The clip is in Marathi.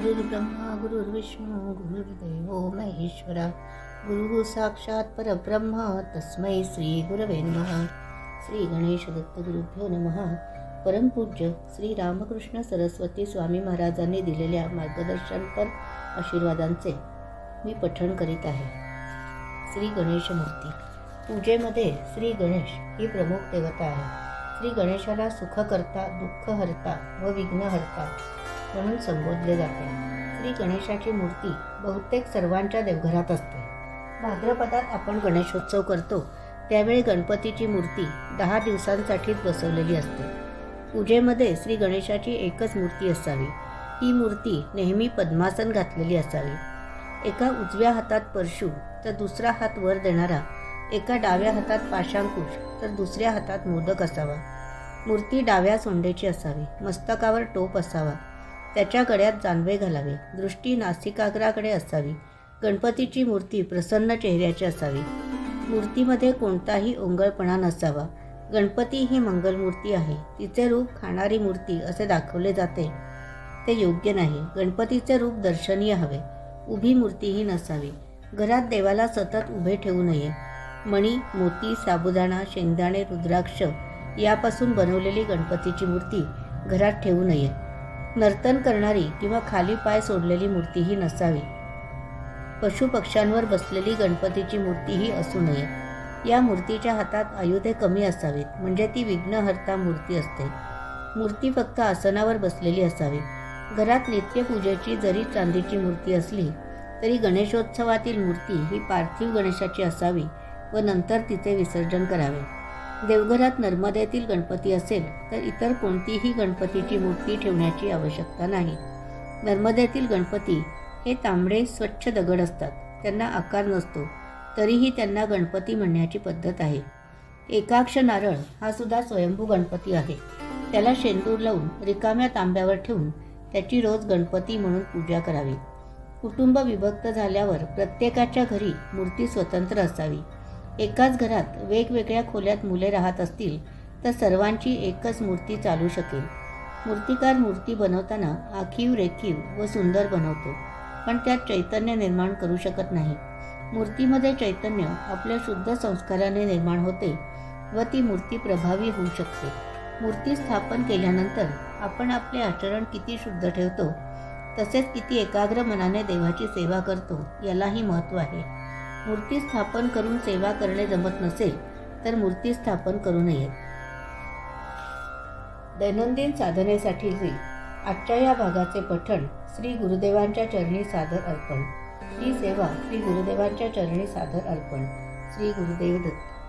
गुरुर्ब्रह्मा गुरुर्विष्णू गुरुर्देव महेश्वरा. गुरु साक्षात परब्रह्म तस्मै श्री गुरवे नमः. श्री गणेश दत्त गुरुभ्यो नमः. परमपूज्य श्री रामकृष्ण सरस्वती स्वामी महाराजांनी दिलेल्या मार्गदर्शनपर आशीर्वादांचे मी पठण करीत आहे. श्री गणेश मूर्ती. पूजेमध्ये श्री गणेश ही प्रमुख देवता आहे श्री गणेशाला सुखकर्ता दुःखहर्ता व विघ्नहर्ता म्हणून संबोधले जाते. श्री गणेशाची मूर्ती बहुतेक सर्वांच्या देवघरात असते. भाद्रपदात आपण गणेशोत्सव करतो त्यावेळी गणपतीची मूर्ती दहा दिवसांसाठीच बसवलेली असते. पूजेमध्ये श्री गणेशाची एकच मूर्ती असावी. ही मूर्ती नेहमी पद्मासन घातलेली असावी. एका उजव्या हातात परशु तर दुसरा हात वर देणारा एका डाव्या हातात पाशांकुश तर दुसऱ्या हातात मोदक असावा. मूर्ती डाव्या सोंडेची असावी मस्तकावर टोप असावा. त्याच्या गळ्यात जानवे घालावे. दृष्टी नासिकाग्राकडे असावी. गणपतीची मूर्ती प्रसन्न चेहऱ्याची असावी. मूर्तीमध्ये कोणताही ओंगळपणा नसावा. गणपती ही मंगलमूर्ती आहे. तिचे रूप खाणारी मूर्ती असे दाखवले जाते. ते योग्य नाही. गणपतीचे रूप दर्शनीय हवे. उभी मूर्तीही नसावी. घरात देवाला सतत उभे ठेवू नये. मणी मोती साबुदाणा शेंगदाणे रुद्राक्ष यापासून बनवलेली गणपतीची मूर्ती घरात ठेवू नये. नर्तन करणारी किंवा खाली पाय सोडलेली मूर्तीही नसावी. पशुपक्ष्यांवर बसलेली गणपतीची मूर्तीही असू नये. या मूर्तीच्या हातात आयुधे कमी असावीत म्हणजे ती विघ्नहर्ता मूर्ती असते. मूर्ती फक्त आसनावर बसलेली असावी. घरात नित्यपूजेची जरी चांदीची मूर्ती असली तरी गणेशोत्सवातील मूर्ती ही पार्थिव गणेशाची असावी व नंतर तिचे विसर्जन करावे. देवघरात नर्मदेतील गणपती असेल तर इतर कोणतीही गणपतीची मूर्ती ठेवण्याची आवश्यकता नाही. नर्मदेतील गणपती हे तांबडे स्वच्छ दगड असतात. त्यांना आकार नसतो. तरीही त्यांना गणपती म्हणण्याची पद्धत आहे. एकाक्ष नारळ हा सुद्धा स्वयंभू गणपती आहे. त्याला शेंदूर लावून रिकाम्या तांब्यावर ठेवून त्याची रोज गणपती म्हणून पूजा करावी. कुटुंब विभक्त झाल्यावर प्रत्येकाच्या घरी मूर्ती स्वतंत्र असावी. एकाच घरात वेगवेगळ्या खोल्यात मुले राहत असतील तर सर्वांची एकच मूर्ती चालू शकेल. मूर्तिकार मूर्ती बनवताना आखीव रेखीव व सुंदर बनवतो पण त्यात चैतन्य निर्माण करू शकत नाही. मूर्तीमध्ये चैतन्य आपल्या शुद्ध संस्काराने निर्माण होते व ती मूर्ती प्रभावी होऊ शकते. मूर्ती स्थापन केल्यानंतर आपण आपले आचरण किती शुद्ध ठेवतो तसेच किती एकाग्र मनाने देवाची सेवा करतो यालाही महत्त्व आहे. मूर्ती स्थापन करून सेवा करणे जमत नसेल तर मूर्ती स्थापन करू नये. दैनंदिन साधनेसाठीचे आजच्या या भागाचे पठण श्री गुरुदेवांच्या चरणी सादर अर्पण. ही सेवा श्री गुरुदेवांच्या चरणी सादर अर्पण. श्री गुरुदेव दत्त.